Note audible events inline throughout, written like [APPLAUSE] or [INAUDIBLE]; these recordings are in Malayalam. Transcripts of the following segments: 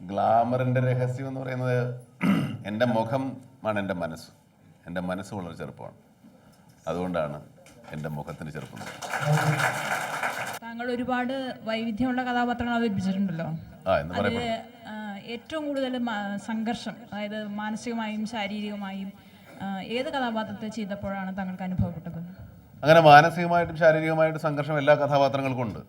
ഗ്ലാമറിന്റെ രഹസ്യം എന്ന് പറയുന്നത് എന്റെ മുഖം ആണ് എന്റെ മനസ്സ്. എന്റെ മനസ്സ് വളരെ ചെറുപ്പമാണ്. അതുകൊണ്ടാണ് എന്റെ മുഖത്തിന് ചെറുപ്പം. താങ്കൾ ഒരുപാട് വൈവിധ്യമുള്ള കഥാപാത്രങ്ങൾ അവതരിപ്പിച്ചിട്ടുണ്ടല്ലോ. ആ എന്ന് അതിൽ ഏറ്റവും കൂടുതൽ സംഘർഷം അതായത് മാനസികമായും ശാരീരികമായും ഏത് കഥാപാത്രത്തെ ചെയ്തപ്പോഴാണ് താങ്കൾക്ക് അനുഭവപ്പെട്ടത്? അങ്ങനെ മാനസികമായിട്ടും ശാരീരികമായിട്ടും സംഘർഷം എല്ലാ കഥാപാത്രങ്ങൾക്കും ഉണ്ട്.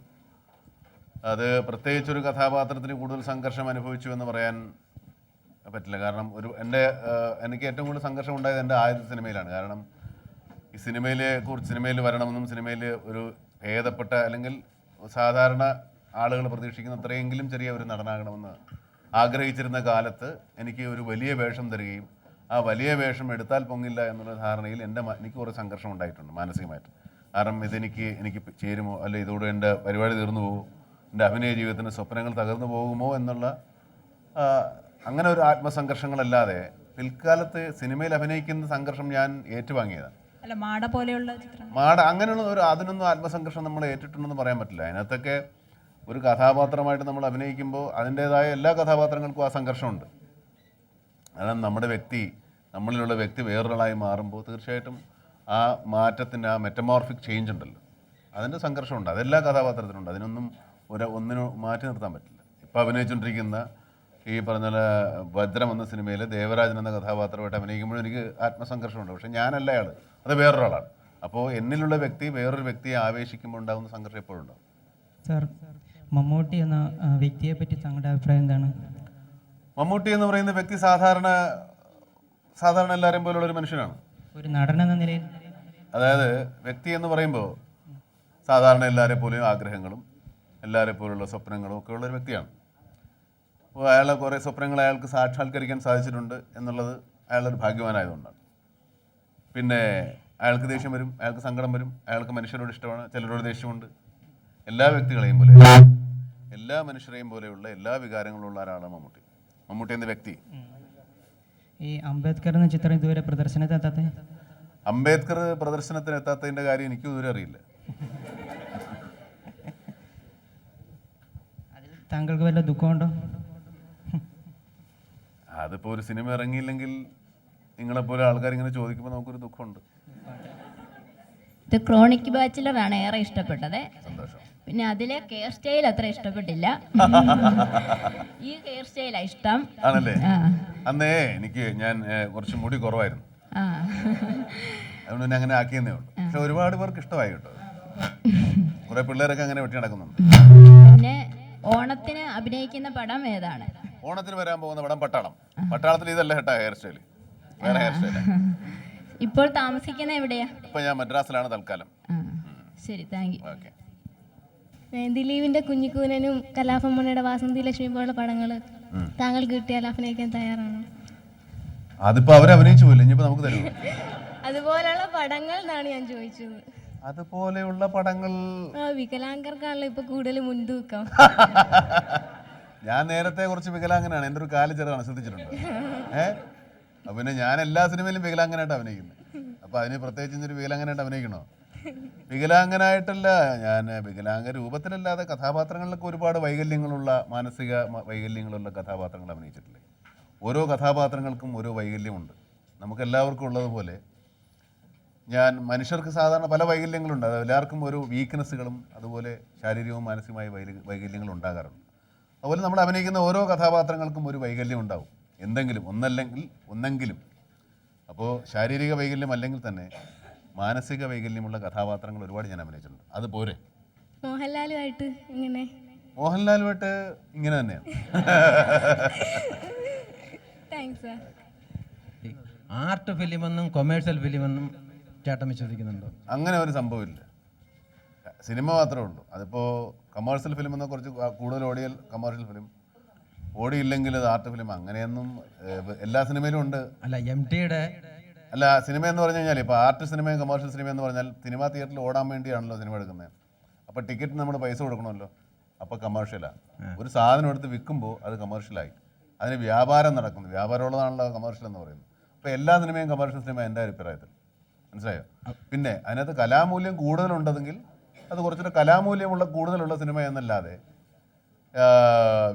അത് പ്രത്യേകിച്ച് ഒരു കഥാപാത്രത്തിന് കൂടുതൽ സംഘർഷം അനുഭവിച്ചു എന്ന് പറയാൻ പറ്റില്ല. കാരണം ഒരു എന്റെ എനിക്ക് ഏറ്റവും കൂടുതൽ സംഘർഷം ഉണ്ടായത് എന്റെ ആദ്യത്തെ സിനിമയിലാണ്. കാരണം ഈ സിനിമയിലെ കുറിച്ച് സിനിമയിൽ വരണമെന്നും സിനിമയിൽ ഒരു ഭേദപ്പെട്ട അല്ലെങ്കിൽ സാധാരണ ആളുകൾ പ്രതീക്ഷിക്കുന്ന അത്രയെങ്കിലും ചെറിയ ഒരു നടനാകണമെന്ന് ആഗ്രഹിച്ചിരുന്ന കാലത്ത് എനിക്ക് ഒരു വലിയ വേഷം തരികയും ആ വലിയ വേഷം എടുത്താൽ പൊങ്ങില്ല എന്നുള്ള ധാരണയിൽ എന്റെ എനിക്ക് കുറേ സംഘർഷം ഉണ്ടായിട്ടുണ്ട് മാനസികമായിട്ട്. കാരണം ഇതെനിക്ക് എനിക്ക് ചേരുമോ അല്ലെ ഇതോടെ എന്റെ പരിപാടി തീർന്നു പോകുമോ എന്റെ അഭിനയ ജീവിതത്തിന്റെ സ്വപ്നങ്ങൾ തകർന്നു പോകുമോ എന്നുള്ള അങ്ങനെ ഒരു ആത്മസംഘർഷങ്ങളല്ലാതെ പിൽക്കാലത്ത് സിനിമയിൽ അഭിനയിക്കുന്ന സംഘർഷം ഞാൻ ഏറ്റുവാങ്ങിയതാണ്. മാട പോലെയുള്ള മാട അങ്ങനെയുള്ള ഒരു അതിനൊന്നും ആത്മസംഘർഷം നമ്മൾ ഏറ്റിട്ടുണ്ടെന്ന് പറയാൻ പറ്റില്ല. അതിനകത്തൊക്കെ ഒരു കഥാപാത്രമായിട്ട് നമ്മൾ അഭിനയിക്കുമ്പോൾ അതിന്റെതായ എല്ലാ കഥാപാത്രങ്ങൾക്കും ആ സംഘർഷമുണ്ട്. കാരണം നമ്മുടെ വ്യക്തി നമ്മളിലുള്ള വ്യക്തി വേറൊരാളായി മാറുമ്പോൾ തീർച്ചയായിട്ടും ആ മാറ്റത്തിന് ആ മെറ്റമോർഫിക് ചേഞ്ച് ഉണ്ടല്ലോ. അതിന്റെ സംഘർഷമുണ്ട്. അതെല്ലാ കഥാപാത്രത്തിനുണ്ട്. അതിനൊന്നും ഒരു ഒന്നിനും മാറ്റി നിർത്താൻ പറ്റില്ല. ഇപ്പോൾ അഭിനയിച്ചുകൊണ്ടിരിക്കുന്ന ഈ പറഞ്ഞ ഭദ്രം എന്ന സിനിമയിൽ ദേവരാജൻ എന്ന കഥാപാത്രമായിട്ട് അഭിനയിക്കുമ്പോഴും എനിക്ക് ആത്മസംഘർഷമുണ്ട്. പക്ഷേ ഞാനല്ല അയാൾ അത് വേറൊരാളാണ്. അപ്പോൾ എന്നിലുള്ള വ്യക്തി വേറൊരു വ്യക്തിയെ ആവേശിക്കുമ്പോൾ ഉണ്ടാകുന്ന സംഘർഷം എപ്പോഴും ഉണ്ടാകും സാർ മമ്മൂട്ടി എന്ന വ്യക്തിയെ പറ്റി താങ്കളുടെ അഭിപ്രായം എന്താണ്? മമ്മൂട്ടി എന്ന് പറയുന്ന വ്യക്തി സാധാരണ സാധാരണ എല്ലാവരെയും പോലുള്ള ഒരു മനുഷ്യനാണ്. ഒരു നടൻ എന്ന നിലയിൽ. അതായത് വ്യക്തി എന്ന് പറയുമ്പോൾ സാധാരണ എല്ലാവരെ പോലെയും ആഗ്രഹങ്ങളും എല്ലാവരെ പോലുള്ള സ്വപ്നങ്ങളും ഒക്കെ ഉള്ള ഒരു വ്യക്തിയാണ്. അപ്പോൾ അയാളെ കുറേ സ്വപ്നങ്ങൾ അയാൾക്ക് സാക്ഷാത്കരിക്കാൻ സാധിച്ചിട്ടുണ്ട് എന്നുള്ളത് അയാളൊരു ഭാഗ്യവാനായതുകൊണ്ടാണ്. പിന്നെ അയാൾക്ക് ദേഷ്യം വരും അയാൾക്ക് സങ്കടം വരും അയാൾക്ക് മനുഷ്യരോട് ഇഷ്ടമാണ് ചിലരോട് ദേഷ്യമുണ്ട്. എല്ലാ വ്യക്തികളെയും പോലെ എല്ലാ മനുഷ്യരെയും പോലെയുള്ള എല്ലാ വികാരങ്ങളുള്ള ഒരാളാണ് മമ്മൂട്ടി. മമ്മൂട്ടി എന്ന വ്യക്തി. ഈ അംബേദ്കർ എന്ന ചിത്രം ഇതുവരെ പ്രദർശനത്തിൽ എത്താത്ത അംബേദ്കർ പ്രദർശനത്തിന് എത്താത്തതിന്റെ കാര്യം എനിക്കും ഇതുവരെ അറിയില്ല. താങ്കൾക്ക് വല്ല ദുഃഖമുണ്ടോ? അതിപ്പോൾ ഒരു സിനിമ ഇറങ്ങിയില്ലെങ്കിൽ നിങ്ങളെപ്പോലെ ആൾക്കാർ ഇങ്ങനെ ചോദിക്കുമ്പോൾ നമുക്കൊരു ദുഃഖമുണ്ട്. ഇത് ക്രോണിക് ബാച്ചിലറാണ് ഏറെ ഇഷ്ടപ്പെട്ടത്. സന്തോഷം. പിന്നെ അതിലെ ഹെയർ സ്റ്റൈൽ അത്ര ഇഷ്ടപ്പെട്ടില്ല. [LAUGHS] ഈ ഹെയർ സ്റ്റൈലാ ഇഷ്ടം. ആണല്ലേ? അന്നേ എനിക്ക് ഞാൻ കുറച്ച് മുടി കുറവായിരുന്നു. അതുകൊണ്ട് പിന്നെ അങ്ങനെ ആക്കിയെന്നേ ഉള്ളൂ. പക്ഷെ ഒരുപാട് പേർക്ക് ഇഷ്ടമായി കേട്ടോ കുറെ പിള്ളേരൊക്കെ അങ്ങനെ വെട്ടി നടക്കുന്നുണ്ട്. പിന്നെ ഓണത്തിന് അഭിനയിക്കുന്ന പടം ഏതാണ്? ഓണത്തിന് വരാൻ പോകുന്ന പടം പട്ടാളം. പട്ടാളത്തിൽ ഇതല്ല കേട്ടോ ഹെയർ സ്റ്റൈൽ വേറെ ഹെയർ സ്റ്റൈൽ ഇപ്പോൾ താമസിക്കുന്ന എവിടെയാ? ഇപ്പൊ ഞാൻ മദ്രാസിലാണ് തൽക്കാലം. ശരി താങ്ക് യു ഓക്കെ. ദിലീപിന്റെ കുഞ്ഞിക്കൂനനും കലാഭമണിയുടെ വാസന്തി ലക്ഷ്മി പോലുള്ള പടങ്ങൾ താങ്കൾ കിട്ടിയാൽ അഭിനയിക്കാൻ തയ്യാറാണോ? അതിപ്പോ അവർ അഭിനയിച്ചു ഇനിയിപ്പോ നമുക്ക് തരുമോ? അതുപോലെയുള്ള പടങ്ങൾ എന്നാണ് ഞാൻ ചോദിച്ചത്. അതുപോലെയുള്ള പടങ്ങൾ വികലാംഗർക്കാണല്ലോ ഇപ്പൊ കൂടുതൽ മുൻതൂക്കം. [LAUGHS] ഞാൻ നേരത്തെ കുറച്ച് വികലാംഗനാണ്. എന്റെ ഒരു കാൽ ചെറുതാണ് ശ്രദ്ധിച്ചിട്ടുണ്ട്? [LAUGHS] ഏ? അപ്പൊ പിന്നെ ഞാൻ എല്ലാ സിനിമയിലും വികലാംഗനായിട്ട് അഭിനയിക്കുന്നത് അപ്പൊ അതിന് പ്രത്യേകിച്ച് ഇന്നൊരു വികലാംഗനായിട്ട് അഭിനയിക്കണോ? വികലാംഗനായിട്ടല്ല. ഞാൻ വികലാംഗ രൂപത്തിലല്ലാതെ കഥാപാത്രങ്ങളിലൊക്കെ ഒരുപാട് വൈകല്യങ്ങളുള്ള മാനസിക വൈകല്യങ്ങളുള്ള കഥാപാത്രങ്ങൾ അഭിനയിച്ചിട്ടില്ലേ? ഓരോ കഥാപാത്രങ്ങൾക്കും ഓരോ വൈകല്യമുണ്ട്. നമുക്ക് എല്ലാവർക്കും ഉള്ളതുപോലെ ഞാൻ മനുഷ്യർക്ക് സാധാരണ പല വൈകല്യങ്ങളുണ്ട്. അത് എല്ലാവർക്കും ഓരോ വീക്ക്നെസ്സുകളും അതുപോലെ ശാരീരികവും മാനസികമായ വൈകല്യങ്ങൾ ഉണ്ടാകാറുണ്ട്. അതുപോലെ നമ്മൾ അഭിനയിക്കുന്ന ഓരോ കഥാപാത്രങ്ങൾക്കും ഒരു വൈകല്യം ഉണ്ടാവും എന്തെങ്കിലും ഒന്നല്ലെങ്കിൽ ഒന്നെങ്കിലും. അപ്പോൾ ശാരീരിക വൈകല്യം അല്ലെങ്കിൽ തന്നെ മാനസിക വൈകല്യമുള്ള കഥാപാത്രങ്ങൾ ഒരുപാട് ഞാൻ അഭിനയിച്ചിട്ടുണ്ട്. അത് പോരെ? മോഹൻലാലുമായിട്ട് ഇങ്ങനെ. മോഹൻലാലുമായിട്ട് ഇങ്ങനെ തന്നെയാണ്. ആർട്ട് ഫിലിം എന്നും ഫിലിമെന്നും ഫിലിം എന്നും ചേട്ടൻ വിശ്വസിക്കുന്നുണ്ടോ അങ്ങനെ ഒരു സംഭവമില്ല. സിനിമ മാത്രമേ ഉള്ളൂ. അതിപ്പോൾ കമേഴ്ഷ്യൽ ഫിലിം എന്നാൽ കുറച്ച് കൂടുതൽ ഓടിയാൽ കമേഴ്ഷ്യൽ ഫിലിം. ഓടിയില്ലെങ്കിൽ അത് ആർട്ട് ഫിലിം അങ്ങനെയൊന്നും എല്ലാ സിനിമയിലും ഉണ്ട്. അല്ല എം ടിയുടെ അല്ല സിനിമ എന്ന് പറഞ്ഞു കഴിഞ്ഞാൽ ഇപ്പോൾ ആർട്ട് സിനിമയും കമേഴ്ഷ്യൽ സിനിമ എന്ന് പറഞ്ഞാൽ സിനിമാ തിയേറ്ററിൽ ഓടാൻ വേണ്ടിയാണല്ലോ സിനിമ എടുക്കുന്നത് അപ്പോൾ ടിക്കറ്റ് നമ്മൾ പൈസ കൊടുക്കണമല്ലോ. അപ്പോൾ കമേഴ്ഷ്യലാണ് ഒരു സാധനം എടുത്ത് വിൽക്കുമ്പോൾ അത് കമേഴ്ഷ്യലായി അതിന് വ്യാപാരം നടക്കുന്നു. വ്യാപാരമുള്ളതാണല്ലോ കമേഴ്ഷ്യൽ എന്ന് പറയുന്നത്. അപ്പോൾ എല്ലാ സിനിമയും കമേഴ്ഷ്യൽ സിനിമ എന്റെ അഭിപ്രായത്തിൽ. മനസ്സിലായോ? പിന്നെ അതിനകത്ത് കലാമൂല്യം കൂടുതലുണ്ടെങ്കിൽ അത് കുറച്ചുകൂടെ കലാമൂല്യമുള്ള കൂടുതലുള്ള സിനിമ എന്നല്ലാതെ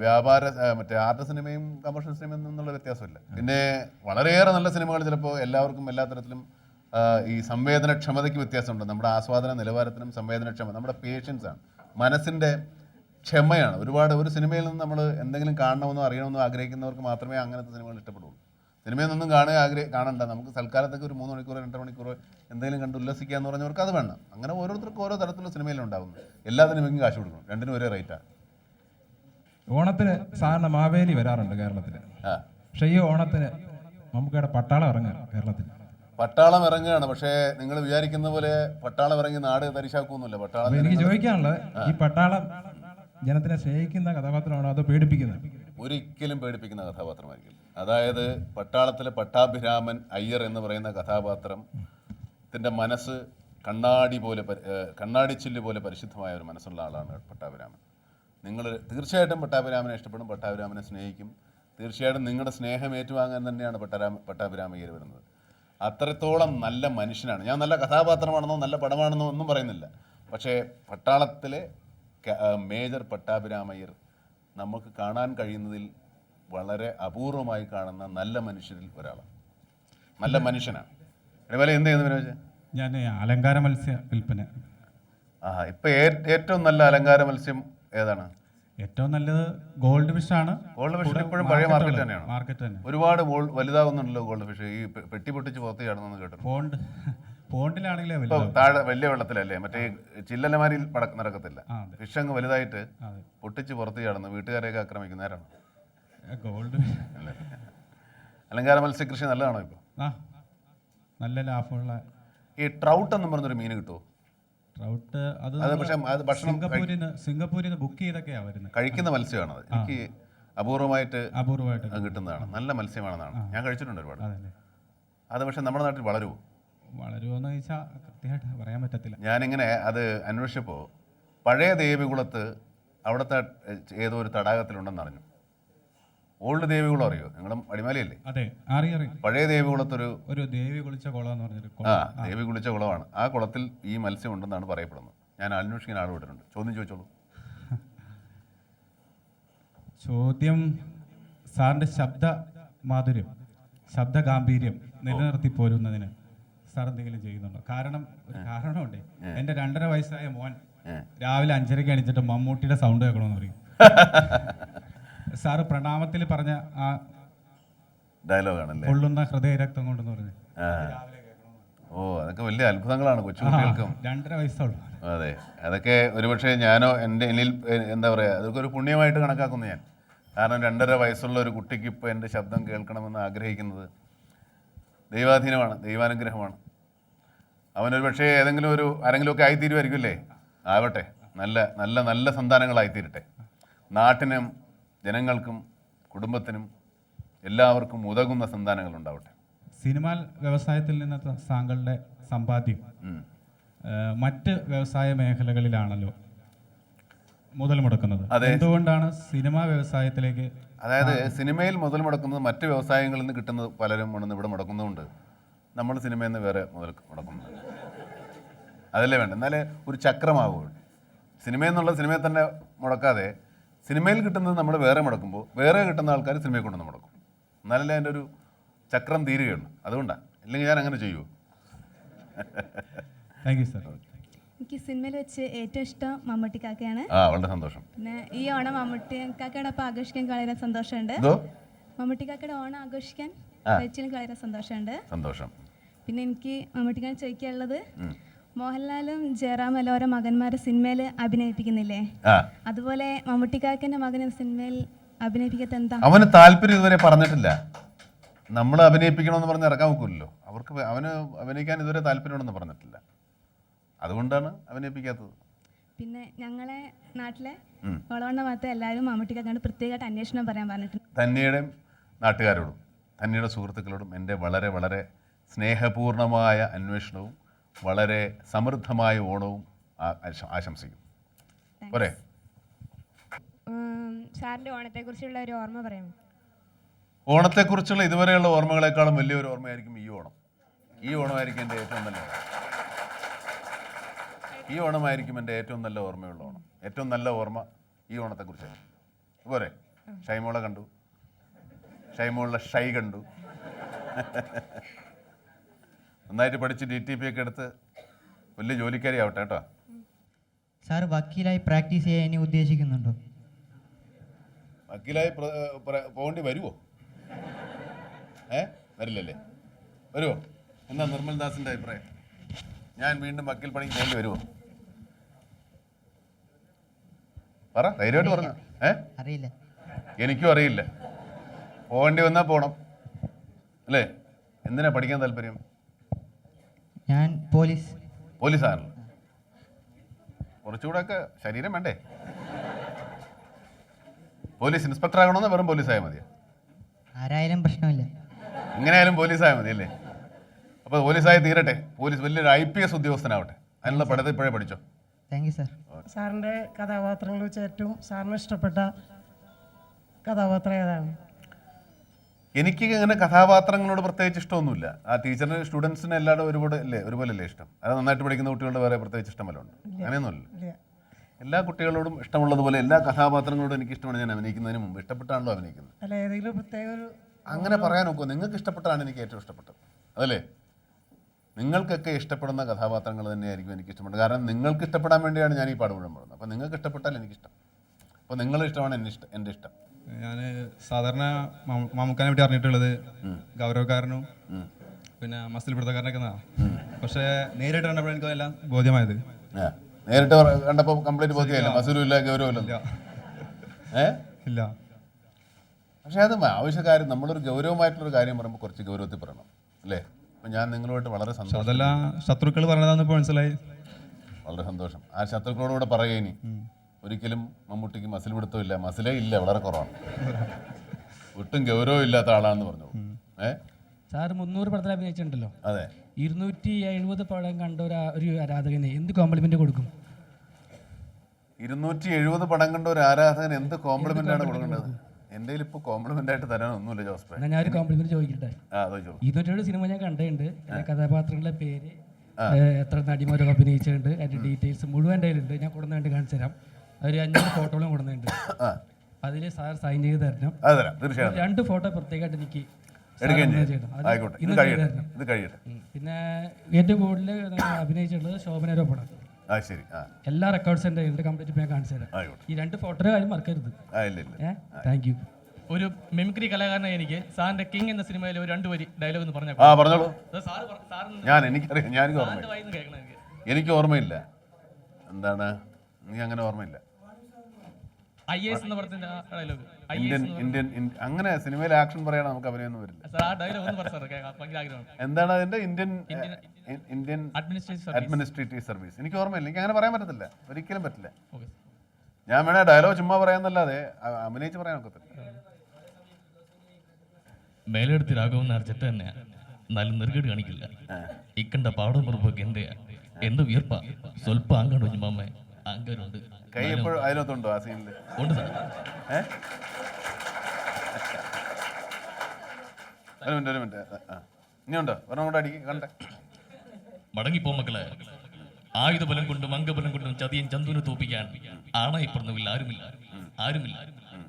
വ്യാപാര മറ്റേ ആർട്ട് സിനിമയും കമേഴ്ഷ്യൽ സിനിമയും എന്നുള്ള വ്യത്യാസമില്ല. പിന്നെ വളരെയേറെ നല്ല സിനിമകൾ ചിലപ്പോൾ എല്ലാവർക്കും എല്ലാ തരത്തിലും ഈ സംവേദനക്ഷമതയ്ക്ക് വ്യത്യാസമുണ്ട്. നമ്മുടെ ആസ്വാദന നിലവാരത്തിനും സംവേദനക്ഷമത നമ്മുടെ പേഷ്യൻസ് ആണ്. മനസ്സിന്റെ ക്ഷമയാണ്. ഒരുപാട് ഒരു സിനിമയിൽ നിന്ന് നമ്മൾ എന്തെങ്കിലും കാണണമെന്നോ അറിയണമെന്നോ ആഗ്രഹിക്കുന്നവർക്ക് മാത്രമേ അങ്ങനത്തെ സിനിമകൾ ഇഷ്ടപ്പെടുള്ളൂ. സിനിമയിൽ നിന്നും കാണുക ആഗ്രഹം കാണണ്ട. നമുക്ക് തൽക്കാലത്തേക്ക് ഒരു മൂന്ന് മണിക്കൂറോ രണ്ട് മണിക്കൂറോ എന്തെങ്കിലും കണ്ട് ഉല്ലസിക്കുക എന്ന് പറഞ്ഞവർക്ക് അത് വേണം. അങ്ങനെ ഓരോരുത്തർക്കും ഓരോ തരത്തിലുള്ള സിനിമയിലുണ്ടാകുന്നു. എല്ലാ സിനിമയ്ക്കും കാശ് കൊടുക്കണം. രണ്ടിനും ഒരേ റേറ്റാണ് ഓണത്തിന് സാധാരണ മാവേലി വരാറുണ്ട് കേരളത്തിൽ പക്ഷേ ഈ ഓണത്തിന് നമുക്കിവിടെ പട്ടാളം ഇറങ്ങുക കേരളത്തിൽ. പട്ടാളം ഇറങ്ങുകയാണ്. പക്ഷേ നിങ്ങൾ വിചാരിക്കുന്ന പോലെ പട്ടാളം ഇറങ്ങി നാട് തരിശാക്കൊന്നുമില്ല പട്ടാളം എനിക്ക് ചോദിക്കാനുള്ളത് ഈ പട്ടാളം ജനത്തിനെ സ്നേഹിക്കുന്ന കഥാപാത്രമാണോ അതോ പേടിപ്പിക്കുന്നത്? ഒരിക്കലും പേടിപ്പിക്കുന്ന കഥാപാത്രമായിരിക്കും. അതായത് പട്ടാളത്തിലെ പട്ടാഭിരാമൻ അയ്യർ എന്ന് പറയുന്ന കഥാപാത്രം ത്തിന്റെ മനസ്സ് കണ്ണാടി പോലെ കണ്ണാടിച്ചില്ല് പോലെ പരിശുദ്ധമായ ഒരു മനസ്സുള്ള ആളാണ് പട്ടാഭിരാമൻ. നിങ്ങൾ തീർച്ചയായിട്ടും പട്ടാഭിരാമനെ ഇഷ്ടപ്പെടും പട്ടാഭിരാമനെ സ്നേഹിക്കും. തീർച്ചയായിട്ടും നിങ്ങളുടെ സ്നേഹം ഏറ്റുവാങ്ങാൻ തന്നെയാണ് പട്ടാരാമ പട്ടാഭിരാമയ്യർ വരുന്നത്. അത്രത്തോളം നല്ല മനുഷ്യനാണ്. ഞാൻ നല്ല കഥാപാത്രമാണെന്നോ നല്ല പടമാണെന്നോ ഒന്നും പറയുന്നില്ല. പക്ഷേ പട്ടാളത്തിലെ മേജർ പട്ടാഭിരാമയ്യർ നമുക്ക് കാണാൻ കഴിയുന്നതിൽ വളരെ അപൂർവമായി കാണുന്ന നല്ല മനുഷ്യരിൽ ഒരാളാണ്. നല്ല മനുഷ്യനാണ്. ഇടവേല എന്ത് ചെയ്യുന്നു മനോജ്? ഞാൻ അലങ്കാര മത്സ്യ വിൽപ്പന. ആ ഇപ്പം ഏറ്റവും നല്ല അലങ്കാര മത്സ്യം ഏതാണ്? ഏറ്റവും നല്ലത് ഗോൾഡ് ഫിഷ് ആണ്. ഗോൾഡ് ഫിഷ് ഇപ്പോഴും പഴയ മാർക്കറ്റ് തന്നെയാണ്? മാർക്കറ്റ് തന്നെ. ഒരുപാട് വലുതാവുന്നുണ്ടല്ലോ ഗോൾഡ് ഫിഷ് ഈ പെട്ടി പൊട്ടിച്ച് പുറത്ത് കാണുന്നു കേട്ടു പോണ്ട്. [LAUGHS] പോണ്ടിലാണെങ്കിലേ താഴെ വലിയ വെള്ളത്തിലല്ലേ? മറ്റേ ചില്ലലമാരിൽ പടക്ക നടക്കത്തില്ല. ഫിഷ് അങ്ങ് വലുതായിട്ട് പൊട്ടിച്ച് പുറത്ത് ചാടുന്നു വീട്ടുകാരെയൊക്കെ ആക്രമിക്കുന്നവരാണ്? ഗോൾഡ് അലങ്കാര മത്സ്യകൃഷി നല്ലതാണോ ഇപ്പോൾ നല്ല ലാഭമുള്ള ഈ ട്രൗട്ട് എന്ന് പറഞ്ഞൊരു മീൻ കിട്ടുമോ ട്രൗട്ട് അത് പക്ഷേ അത് ഭക്ഷണം നിന്ന് ബുക്ക് ചെയ്തൊക്കെയാ വരുന്നത് കഴിക്കുന്ന മത്സ്യമാണത് എനിക്ക് അപൂർവമായിട്ട് അപൂർവമായിട്ട് കിട്ടുന്നതാണ്. നല്ല മത്സ്യമാണെന്നാണ്. ഞാൻ കഴിച്ചിട്ടുണ്ട് ഒരുപാട്. അതല്ലേ? അത് പക്ഷേ നമ്മുടെ നാട്ടിൽ വളരുമോ വളരുമോന്ന് ചോദിച്ചാൽ കൃത്യമായിട്ട് പറയാൻ പറ്റത്തില്ല. ഞാനിങ്ങനെ അത് അന്വേഷിച്ചപ്പോൾ പഴയ ദേവികുളത്ത് അവിടുത്തെ ഏതോ ഒരു തടാകത്തിലുണ്ടെന്ന് അറിഞ്ഞു. ഓൾഡ് ദേവികുളം അറിയോ? നിങ്ങളും അടിമാലിയല്ലേ? അതെ പഴയ ദേവികുളത്തൊരു ഒരു ദേവി കുളിച്ച കുളം എന്ന് പറഞ്ഞൊരു ആ ദേവി കുളിച്ച കുളമാണ്. ആ കുളത്തിൽ ഈ മത്സ്യം ഉണ്ടെന്നാണ് പറയപ്പെടുന്നത്. ഞാൻ അന്വേഷിക്കാൻ ആൾ വിട്ടിട്ടുണ്ട്. ചോദ്യം ചോദിച്ചോളൂ. [LAUGHS] ചോദ്യം സാറിന്റെ ശബ്ദ മാധുര്യം ശബ്ദ ഗാംഭീര്യം നിലനിർത്തി പോരുന്നതിന് സാർ എന്തെങ്കിലും ചെയ്യുന്നുണ്ടോ? കാരണം ഒരു കാരണമുണ്ട്. എന്റെ രണ്ടര വയസ്സായ മോൻ രാവിലെ അഞ്ചരയ്ക്ക് അണിച്ചിട്ട് മമ്മൂട്ടിയുടെ സൗണ്ട് കേൾക്കണമെന്ന് പറയും. [LAUGHS] സാറ് പ്രണാമത്തിൽ പറഞ്ഞ ആ ഡയലോഗാണല്ലേ? ഹൃദയ ഹൃദയരക്തം കൊണ്ടെന്ന് പറഞ്ഞു. ഓ അതൊക്കെ വലിയ അത്ഭുതങ്ങളാണ് കൊച്ചുകുട്ടികൾക്കും. രണ്ടര വയസ്സുള്ളൂ. അതെ അതൊക്കെ ഒരുപക്ഷെ ഞാനോ എന്റെ എന്നിൽ എന്താ പറയുക അതൊക്കെ ഒരു പുണ്യമായിട്ട് കണക്കാക്കുന്നു ഞാൻ. കാരണം രണ്ടര വയസ്സുള്ള ഒരു കുട്ടിക്ക് ഇപ്പോൾ എന്റെ ശബ്ദം കേൾക്കണമെന്ന് ആഗ്രഹിക്കുന്നത് ദൈവാധീനമാണ് ദൈവാനുഗ്രഹമാണ്. അവനൊരു പക്ഷേ ഏതെങ്കിലും ഒരു ആരെങ്കിലുമൊക്കെ ആയിത്തീരുമായിരിക്കും അല്ലേ? ആവട്ടെ നല്ല നല്ല നല്ല സന്താനങ്ങളായിത്തീരട്ടെ. നാട്ടിനും ജനങ്ങൾക്കും കുടുംബത്തിനും എല്ലാവർക്കും ഉതകുന്ന സന്താനങ്ങൾ ഉണ്ടാവട്ടെ. സിനിമാ വ്യവസായത്തിൽ നിന്ന് താങ്കളുടെ സമ്പാദ്യം മറ്റ് വ്യവസായ മേഖലകളിലാണല്ലോ മുതൽ മുടക്കുന്നത്. അതെ. എന്തുകൊണ്ടാണ് സിനിമാ വ്യവസായത്തിലേക്ക് അതായത് സിനിമയിൽ മുതൽ മുടക്കുന്നത് മറ്റ് വ്യവസായങ്ങളിൽ നിന്ന് കിട്ടുന്നത് പലരും ഉണ്ടെന്ന് ഇവിടെ മുടക്കുന്നതുകൊണ്ട് നമ്മൾ സിനിമയിൽ നിന്ന് വേറെ മുതൽ മുടക്കുന്നത്. അതല്ലേ വേണ്ട എന്നാലേ ഒരു ചക്രമാവുകയുള്ളൂ. സിനിമയിൽ നിന്നുള്ള സിനിമയിൽ തന്നെ മുടക്കാതെ സിനിമയിൽ കിട്ടുന്നത് നമ്മൾ വേറെ മുടക്കുമ്പോൾ വേറെ കിട്ടുന്ന ആൾക്കാർ സിനിമയിൽ കൊണ്ടുവന്ന് മുടക്കും. എന്നാലല്ലേ അതിന്റെ ഒരു ചക്രം തീരുകയുള്ളൂ. അതുകൊണ്ടാണ് ഇല്ലെങ്കിൽ ഞാൻ അങ്ങനെ ചെയ്യുമോ താങ്ക് യു സാർ എനിക്ക് സിനിമയിൽ വെച്ച് ഏറ്റവും ഇഷ്ടം മമ്മൂട്ടി കാക്കയാണ്. ആ വളരെ സന്തോഷം. പിന്നെ ഈ ഓണം മമ്മൂട്ടി കാക്കയോടൊപ്പം ആഘോഷിക്കാൻ വളരെ സന്തോഷമുണ്ട്. എന്തോ? മമ്മൂട്ടി കാക്കയുടെ ഓണം ആഘോഷിക്കാൻ വെച്ചിലും വളരെ സന്തോഷമുണ്ട്. സന്തോഷം. പിന്നെ എനിക്ക് മമ്മൂട്ടിക്കാണ് ചോദിക്കാനുള്ളത്. മോഹൻലാലും ജയറാമല്ല ഓരോ മകന്മാരെ സിനിമയിൽ അഭിനയിപ്പിക്കുന്നില്ലേ? അതുപോലെ മമ്മൂട്ടിക്കാക്കന്റെ മകനെ സിനിമയിൽ അഭിനയിപ്പിക്കാത്ത എന്താ? അവന് താല്പര്യം ഇതുവരെ പറഞ്ഞിട്ടില്ല. നമ്മൾ അഭിനയിപ്പിക്കണമെന്ന് പറഞ്ഞ് ഇറക്കാൻ വെക്കില്ലല്ലോ അവർക്ക് അവന് അഭിനയിക്കാൻ ഇതുവരെ താല്പര്യമുണ്ടെന്ന് പറഞ്ഞിട്ടില്ല. അതുകൊണ്ടാണ് അഭിനയിപ്പിക്കാത്തത്. പിന്നെ ഞങ്ങളെ നാട്ടിലെ. വളവണ്ണ ഭാഗത്ത് എല്ലാവരും മമ്മൂട്ടിക്കാക്കാണ്ട് പ്രത്യേകമായിട്ട് അന്വേഷണം പറയാൻ പറഞ്ഞിട്ടുണ്ട്. തന്നെയുടെ നാട്ടുകാരോടും തന്നെയുടെ സുഹൃത്തുക്കളോടും എന്റെ വളരെ വളരെ സ്നേഹപൂർണമായ അന്വേഷണവും വളരെ സമൃദ്ധമായ ഓണവും ആശംസിക്കും പോരെ? ഓണത്തെ ഓണത്തെക്കുറിച്ചുള്ള ഒരു ഓർമ്മ പറയാമോ? ഓണത്തെക്കുറിച്ചുള്ള ഇതുവരെയുള്ള ഓർമ്മകളെക്കാളും വലിയൊരു ഓർമ്മയായിരിക്കും ഈ ഓണം. ഈ ഓണമായിരിക്കും എന്റെ ഏറ്റവും നല്ല ഈ ഓണമായിരിക്കും എന്റെ ഏറ്റവും നല്ല ഓർമ്മയുള്ള ഓണം. ഏറ്റവും നല്ല ഓർമ്മ ഈ ഓണത്തെക്കുറിച്ചാണ് പോരെ? ഷൈമോളെ കണ്ടു. ഷൈമോളിലെ ഷൈ കണ്ടു. നന്നായിട്ട് പഠിച്ച് ഡി ടി പി ഒക്കെ എടുത്ത് വലിയ ജോലിക്കാരി ആവട്ടെ കേട്ടോ. സാർ വക്കീലായി പ്രാക്ടീസ് ചെയ്യാൻ ഇനി ഉദ്ദേശിക്കുന്നുണ്ടോ? വക്കീലായി പോകേണ്ടി വരുമോ ഏ? വരില്ലല്ലേ? വരുമോ എന്താ നിർമ്മൽ ദാസിന്റെ അഭിപ്രായം? ഞാൻ വീണ്ടും വക്കീൽ പണിക്ക് പോകേണ്ടി വരുമോ പറ ധൈര്യമായിട്ട് പറഞ്ഞു. ഏ? അറിയില്ല. എനിക്കും അറിയില്ല. പോകേണ്ടി വന്നാൽ പോകണം അല്ലേ? എന്തിനാ പഠിക്കാൻ താല്പര്യം? ഞാൻ പോലീസ്. പോലീസാണല്ലോ. കുറച്ചുകൂടെ ഒക്കെ ശരീരം വേണ്ടേ? പോലീസ് ഇൻസ്പെക്ടർ ആകണമെന്ന് വെറും പോലീസായാൽ മതിയോ? ആരായാലും പ്രശ്നമില്ല. എങ്ങനെയായാലും പോലീസായാൽ മതി അല്ലേ അപ്പോൾ പോലീസായി തീരട്ടെ. പോലീസ് വലിയൊരു ഐ പി എസ് ഉദ്യോഗസ്ഥനാവട്ടെ. അതിനുള്ള പഠിത്തം ഇപ്പോഴേ പഠിച്ചോ? താങ്ക് യു സാർ സാറിന്റെ കഥാപാത്രങ്ങൾ വെച്ച് ഏറ്റവും സാറിന് ഇഷ്ടപ്പെട്ട കഥാപാത്രം ഏതാണ്? എനിക്ക് അങ്ങനെ കഥാപാത്രങ്ങളോട് പ്രത്യേകിച്ച് ഇഷ്ടമൊന്നുമില്ല. ആ ടീച്ചറിന് സ്റ്റുഡൻസിന് എല്ലാവരും ഒരുപാട് അല്ലേ ഒരുപോലെ അല്ലേ ഇഷ്ടം. അത് നന്നായിട്ട് പഠിക്കുന്ന കുട്ടികളുടെ വേറെ പ്രത്യേകിച്ച് ഇഷ്ടമല്ല ഉണ്ട്? അങ്ങനെയൊന്നുമില്ല. എല്ലാ കുട്ടികളോടും ഇഷ്ടമുള്ളതുപോലെ എല്ലാ കഥാപാത്രങ്ങളോടും എനിക്ക് ഇഷ്ടമാണ് ഞാൻ അഭിനയിക്കുന്നതിന് മുമ്പ്. ഇഷ്ടപ്പെട്ടാണല്ലോ അഭിനയിക്കുന്നത്. അങ്ങനെ പറയാൻ നോക്കുമോ നിങ്ങൾക്ക് ഇഷ്ടപ്പെട്ടാണ് എനിക്ക് ഏറ്റവും ഇഷ്ടപ്പെട്ടത്. അതല്ലേ? നിങ്ങൾക്കൊക്കെ ഇഷ്ടപ്പെടുന്ന കഥാപാത്രങ്ങൾ തന്നെയായിരിക്കും എനിക്ക് ഇഷ്ടപ്പെട്ടത് കാരണം നിങ്ങൾക്ക് ഇഷ്ടപ്പെടാൻ വേണ്ടിയാണ് ഞാൻ ഈ പാടുമുഴുവൻ പാടുന്നത്. അപ്പോൾ നിങ്ങൾക്ക് ഇഷ്ടപ്പെട്ടാൽ എനിക്കിഷ്ടം. അപ്പോൾ നിങ്ങളുടെ ഇഷ്ടമാണ് എന്റെ ഇഷ്ടം എന്റെ ഇഷ്ടം. ഞാൻ സാധാരണ മമ്മ- മമ്മൂക്കാനെ പറ്റി അറിഞ്ഞിട്ടുള്ളത് ഗൗരവക്കാരനും പിന്നെ മസിൽ പിടുത്തക്കാരനൊക്കെ പക്ഷേ നേരിട്ട് കണ്ടപ്പോൾ എനിക്ക് എല്ലാം ബോധ്യമായത്. നേരിട്ട് കണ്ടപ്പോൾ കംപ്ലീറ്റ് ബോധ്യമായില്ല. മസൂലും ഇല്ല ഗൗരവമില്ല. ഇല്ല. ഏ? ഇല്ല. പക്ഷേ അത് ആവശ്യക്കാരും നമ്മളൊരു ഗൗരവമായിട്ടുള്ളൊരു കാര്യം പറയുമ്പോൾ കുറച്ച് ഗൗരവത്തിൽ പറയണം. അല്ലേ? അപ്പം ഞാൻ നിങ്ങളുമായിട്ട് വളരെ സന്തോഷം. അതെല്ലാം ശത്രുക്കൾ പറഞ്ഞതാന്ന് ഇപ്പോൾ മനസ്സിലായി. വളരെ സന്തോഷം. ആ ശത്രുക്കളോടുകൂടെ പറയുക ഇനി. ഒരിക്കലും മമ്മൂട്ടിക്ക് മസിൽ പിടുത്തമില്ല മസിലേ ഇല്ല. വളരെ കുറവാണ്. ഒട്ടും ഗൗരവം ഇല്ലാത്ത ആളാണെന്ന് പറഞ്ഞു. സാർ മുന്നൂറ് പടത്തിൽ അഭിനയിച്ചിട്ടുണ്ടല്ലോ. അതെ. ഇരുന്നൂറ്റി എഴുപത് പടം കണ്ട ഒരു ഒരു ആരാധകന് എന്ത് കോംപ്ലിമെന്റ് കൊടുക്കും? ഇരുന്നൂറ്റി എഴുപത് പടം കണ്ട ഒരു ആരാധകൻ എന്ത് കോംപ്ലിമെന്റ് ആണ് കൊടുക്കേണ്ടത്? എന്റെ ഇപ്പൊ ഇപ്പോൾ കോംപ്ലിമെന്റ് ആയിട്ട് തരാനൊന്നുമില്ല ജോസ്പേ ഞാൻ ഒരു കോംപ്ലിമെന്റ് ചോദിക്കട്ടെ? ആ എഴുപത് സിനിമ ഞാൻ കണ്ടിട്ടുണ്ട് കഥാപാത്രങ്ങളുടെ പേര് എത്ര നടിമാരൊക്കെ അഭിനയിച്ചിട്ടുണ്ട്. അതിന്റെ ഡീറ്റെയിൽസ് മുഴുവൻ എന്റെ കയ്യിലുണ്ട്. ഞാൻ കൊടുന്നുണ്ട് കാണിച്ചു തരാം ഒരു അഞ്ഞൂറ് ഫോട്ടോകളും കൊടുക്കുന്നുണ്ട് ആ. അതിൽ സാർ സൈൻ ചെയ്ത് തരണം. അത് തരാം തീർച്ചയായും രണ്ട് ഫോട്ടോ പ്രത്യേകമായിട്ട് എനിക്ക് എടുക്കുകയും ചെയ്യാം. ആയിക്കോട്ടെ. ഇത് കഴിയട്ടെ. ഇത് കഴിയട്ടെ. പിന്നെ ഏറ്റവും കൂടുതൽ അഭിനയിച്ചിട്ടുള്ളത് ശോഭനരോ പടം ആ ശരി. ആ. എല്ലാ റെക്കോർഡ്സ് എന്റെ കംപ്ലീറ്റ് ഞാൻ കാണിച്ചു തരാം. ഈ രണ്ട് ഫോട്ടോയുടെ കാര്യം മറക്കരുത്. ആ ഇല്ല ഇല്ല. ഏ? താങ്ക് യു ഒരു മിമിക്രി കലാകാരനായ എനിക്ക് സാറിന്റെ കിങ് എന്ന സിനിമയിലെ ഒരു രണ്ട് വരി ഡയലോഗ് എന്ന് പറഞ്ഞു ആ പറഞ്ഞോളൂ. ഞാൻ എനിക്കറിയാം ഞാൻ ഓർമ്മയില്ല. എനിക്ക്. എനിക്ക് ഓർമ്മയില്ല. എന്താണ്? നീ അങ്ങനെ ഓർമ്മയില്ല. ഇന്ത്യൻ അങ്ങനെ സിനിമയിൽ ആക്ഷൻ പറയണം നമുക്ക് അഭിനയൊന്നും വരില്ല. സാർ ആ ഡയലോഗ് ഒന്ന് പറ സാർ കേൾക്കാം ഭയങ്കര ആഗ്രഹമാണ്. എന്താണ് അതിന്റെ ഇന്ത്യൻ ഇന്ത്യൻ അഡ്മിനിസ്ട്രേറ്റീവ് സർവീസ് എനിക്ക് ഓർമ്മയില്ല. എനിക്ക് അങ്ങനെ പറയാൻ പറ്റത്തില്ല. ഒരിക്കലും പറ്റില്ല. ഞാൻ വേണേ ഡയലോഗ് ചുമ്മാ പറയാന്നല്ലാതെ അഭിനയിച്ച് പറയാൻ ഒക്കത്തില്ല. മേലെടുത്ത് രാഘവൻ അർജറ്റ് തന്നെ എന്നാലും നെറുകേട് കാണിക്കില്ല. ഇക്കണ്ട പാടം പുറപ്പൊക്കെ എന്റെ എന്ത് വിയർപ്പാ? സ്വല്പ ആങ്കാണ് കുഞ്ഞുമാമ്മ ആങ്കാരുണ്ട് കൈ എപ്പോഴും അതിനകത്തുണ്ടോ ആ സീനിൽ ഉണ്ട് സാർ. ഏ? ഒരു മിനിറ്റ് ഒരു മിനിറ്റ്. ആ ഇനിയുണ്ടോ? ഒരെണ്ണം കൂടെ അടിക്ക് കണ്ടേ. മടങ്ങിപ്പോ മക്കളെ ആയുധബലം കൊണ്ടും അംഗബലം കൊണ്ടും ചതിയൻ ചന്തുവിനെ തോപ്പിക്കാൻ ആണായി പറഞ്ഞവില്ല ആരുമില്ല. ആരുമില്ല.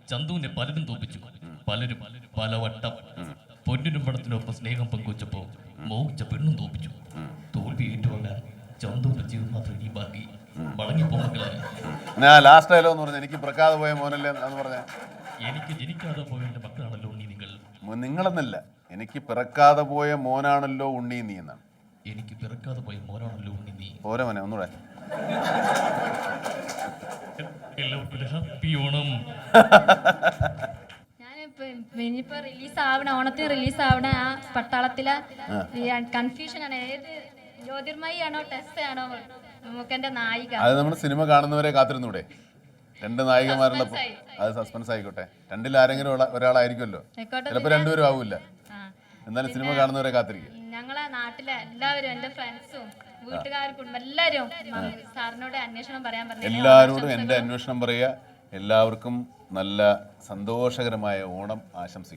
ചന്തുവിനെ പലരും തോപ്പിച്ചു. പലരും പലവട്ടം. പൊന്നിനും പടത്തിനൊപ്പം സ്നേഹം പങ്കുവച്ചപ്പോ മോഹിച്ച പെണ്ണും തോപ്പിച്ചു തോൽവി ഏറ്റുവാങ്ങാൻ ചന്തുവിന്റെ ജീവിതം മാത്രം ഇനി ബാക്കി മടങ്ങിപ്പോ മക്കളെ ഞാൻ ലാസ്റ്റ് ഡയലോ എന്ന് പറഞ്ഞു എനിക്ക് പ്രക്കാതെ പോയ മോനല്ലേ എന്ന് പറഞ്ഞ. എനിക്ക് ജനിക്കാതെ പോയ മക്കളാണല്ലോ ഉണ്ണി നിങ്ങൾ. നിങ്ങളെന്നല്ല എനിക്ക് പിറക്കാതെ പോയ മോനാണല്ലോ ഉണ്ണി നീ എന്നാണ്. എനിക്ക് പിറക്കാതെ പോയ മോനാണല്ലോ ഉണ്ണി നീ. ഓരോ മോനെ ഒന്നുകൂടെ. എല്ലാവർക്കും ഒരു ഹാപ്പി ഓണം. ഞാനിപ്പോ ഇനിയിപ്പോ റിലീസ് ആവണ ഓണത്തിന് റിലീസ് ആവണ ആ പട്ടാളത്തിലെ കൺഫ്യൂഷൻ ആണ്. ഏത് ജ്യോതിർമയി ആണോ ടെസ്റ്റ് ആണോ നമുക്കെന്റെ നായിക. അത് നമ്മൾ സിനിമ കാണുന്നവരെ കാത്തിരുന്നൂടെ. രണ്ട് നായികമാരുള്ള അത് സസ്പെൻസ് ആയിക്കോട്ടെ. രണ്ടിൽ ആരെങ്കിലും ഒരാ- ഒരാളായിരിക്കുമല്ലോ. ആയിക്കോട്ടെ, ചിലപ്പോൾ രണ്ടുപേരും ആവൂല്ല ആ. എന്നാലും സിനിമ കാണുന്നവരെ കാത്തിരിക്കും ഞങ്ങളെ നാട്ടിലെ എല്ലാവരും എന്റെ ഫ്രണ്ട്സും വീട്ടുകാർക്കും എല്ലാവരും സാറിനോട് അന്വേഷണം പറയാൻ പറഞ്ഞു എല്ലാവരോടും എന്റെ അന്വേഷണം പറയുക. എല്ലാവർക്കും നല്ല സന്തോഷകരമായ ഓണം ആശംസിക്കുന്നു.